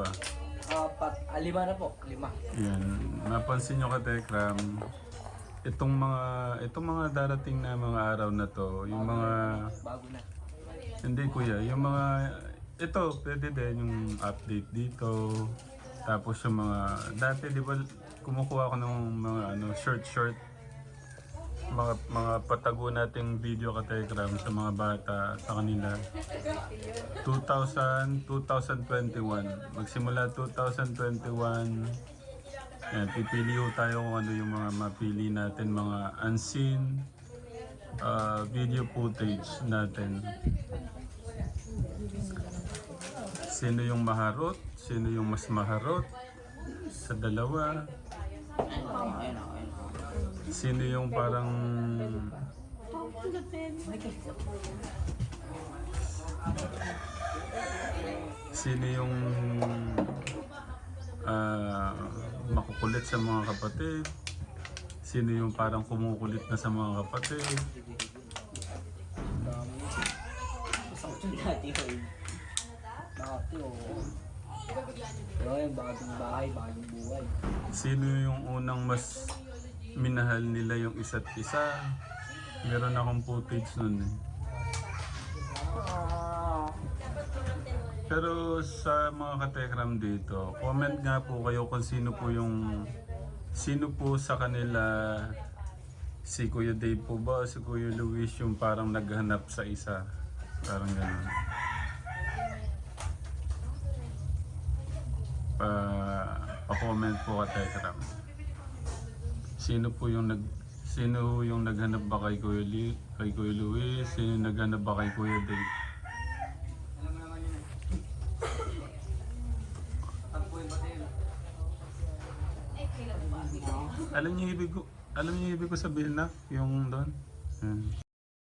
ba? Apat, ah, lima na po, lima. Yan. Napansin nyo ka, Tekram, itong mga, itong mga darating na mga araw na to, yung mga, Bago na. hindi kuya, yung mga, ito, pwede din yung update dito. Tapos yung mga, dati di ba, kumukuha ko ng mga ano, short short mga mga patago nating video ka Telegram sa mga bata sa kanila. 2000 2021 magsimula 2021 yan pipili tayo kung ano yung mga mapili natin mga unseen uh, video footage natin. Sino yung maharot? Sino yung mas maharot? Sa dalawa Sino yung parang... Sino yung ah, makukulit sa mga kapatid? Sino yung parang kumukulit na sa mga kapatid? Dati ko oo. Pero yung bagong bahay, bagong buhay. Sino yung unang mas minahal nila yung isa't isa? Meron akong footage nun eh. Pero sa mga katekram dito, comment nga po kayo kung sino po yung sino po sa kanila si Kuya Dave po ba o si Kuya Luis yung parang naghanap sa isa. Parang gano'n. Pa, pa-comment po katekram. Sino po yung nag sino yung naghanap ba kay Kuya, Li, kay Kuya Luis? Sino yung naghanap ba kay Kuya Dave? Alam niyo ibig ko, alam niyo ibig ko sabihin na yung doon. Hmm.